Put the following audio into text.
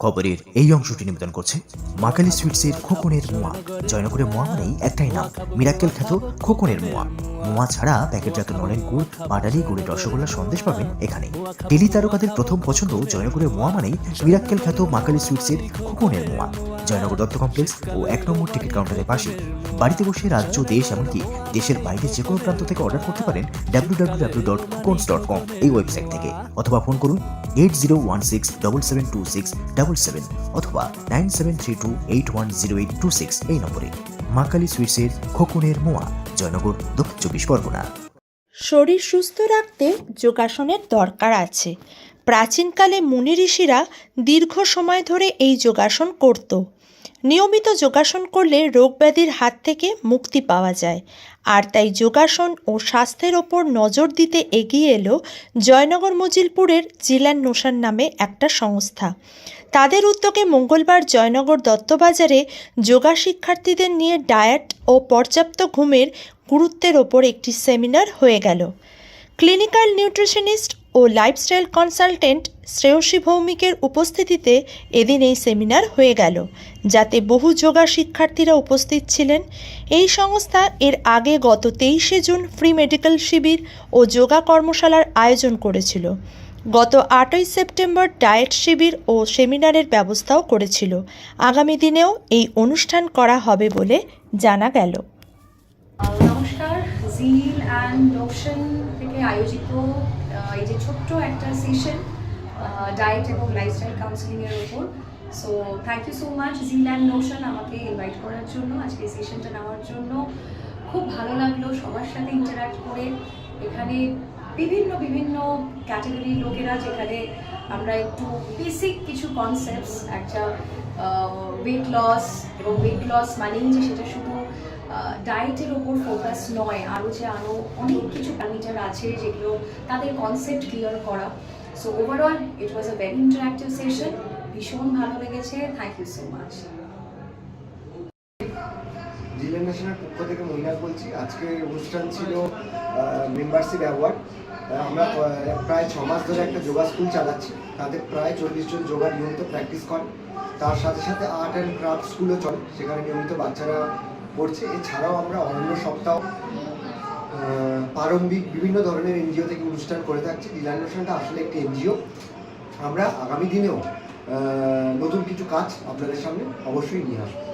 খবরের এই অংশটি নিবেদন করছে মাকালি সুইটসের খোকনের মোয়া। জয়নগরের মোয়া মানেই একটাই নাম, মিরাক্কেল খ্যাত খোকনের মোয়া। মোয়া ছাড়া প্যাকেটজাত নলেন গুড় পাটালি গুড়ের রসগোল্লা সন্দেশ পাবেন এখানে। টেলি তারকাদের প্রথম পছন্দ জয়নগরের মোয়া মানেই মিরাক্কেল খ্যাত মাকালি সুইটসের খোকনের মোয়া। জয়নগর দত্ত কমপ্লেক্স ও এক নম্বর টিকিট কাউন্টারের পাশে। বাড়িতে বসে রাজ্য, দেশ এমনকি দেশের বাইরে যে কোনো প্রান্ত থেকে অর্ডার করতে পারেন W W W dot dot com এই ওয়েবসাইট থেকে। অথবা ফোন করুন eight zero one six double seven two six double seven অথবা nine seven three two eight one zero eight two six এই নম্বরে। মাকালি সুইটসের খোকনের মোয়া, জয়নগর দক্ষিণ চব্বিশ পরগনা। শরীর সুস্থ রাখতে যোগাসনের দরকার আছে। প্রাচীনকালে মুনি ঋষিরা দীর্ঘ সময় ধরে এই যোগাসন করত। নিয়মিত যোগাসন করলে রোগব্যাধির হাত থেকে মুক্তি পাওয়া যায়। আর তাই যোগাসন ও স্বাস্থ্যের ওপর নজর দিতে এগিয়ে এলো জয়নগর মজিলপুরের জিলান নোশান নামে একটা সংস্থা। তাদের উদ্যোগে মঙ্গলবার জয়নগর দত্তবাজারে যোগা শিক্ষার্থীদের নিয়ে ডায়েট ও পর্যাপ্ত ঘুমের গুরুত্বের ওপর একটি সেমিনার হয়ে গেল। ক্লিনিক্যাল নিউট্রিশনিস্ট ও লাইফস্টাইল কনসালটেন্ট শ্রেয়সী ভৌমিকের উপস্থিতিতে এদিন এই সেমিনার হয়ে গেল, যাতে বহু যোগা শিক্ষার্থীরা উপস্থিত ছিলেন। এই সংস্থা এর আগে গত তেইশে জুন ফ্রি মেডিকেল শিবির ও যোগা কর্মশালার আয়োজন করেছিল। গত আটই সেপ্টেম্বর ডায়েট শিবির ও সেমিনারের ব্যবস্থাও করেছিল। আগামী দিনেও এই অনুষ্ঠান করা হবে বলে জানা গেল। জিল অ্যান্ড নোশন থেকে আয়োজিত এই যে ছোট্ট একটা সেশন ডায়েট এবং লাইফস্টাইল কাউন্সিলিংয়ের ওপর so thank you so much zeal and Notion আমাকে ইনভাইট করার জন্য, আজকে এই সেশনটা নেওয়ার জন্য। খুব ভালো লাগল সবার সাথে ইন্টারাক্ট করে। এখানে বিভিন্ন বিভিন্ন ক্যাটাগরির লোকেরা, যেখানে আমরা একটু বেসিক কিছু কনসেপ্টস একটা ওয়েট লস এবং ওয়েট লস মানেই যে সেটা শুধু ডায়েটের ওপর ফোকাস নয়। আরও যে আরও অনেক কিছু প্যারামিটার আছে যেগুলো তাদের কনসেপ্ট ক্লিয়ার করা। So overall it was a very interactive session ভীষণ ভালো লেগেছে। থ্যাংক ইউ সো মাচ জিলেন নেশনের পক্ষ থেকে মহিলা বলছি, আজকে অনুষ্ঠান ছিল মেম্বারশিপ অ্যাওয়ার্ড আমরা প্রায় ছ মাস ধরে একটা যোগা স্কুল চালাচ্ছি। তাদের প্রায় চল্লিশ জন যোগা নিয়মিত প্র্যাকটিস করে। তার সাথে সাথে আর্ট অ্যান্ড ক্রাফট স্কুলও চলে। সেখানে নিয়মিত বাচ্চারা পড়ছে এছাড়াও আমরা অন্য সপ্তাহ প্রারম্ভিক বিভিন্ন ধরনের এনজিও থেকে অনুষ্ঠান করে থাকছি। জিলান নেশনটা আসলে একটি এনজিও। আমরা আগামী দিনেও নতুন কিছু কাজ আপনাদের সামনে অবশ্যই নিয়ে আসব।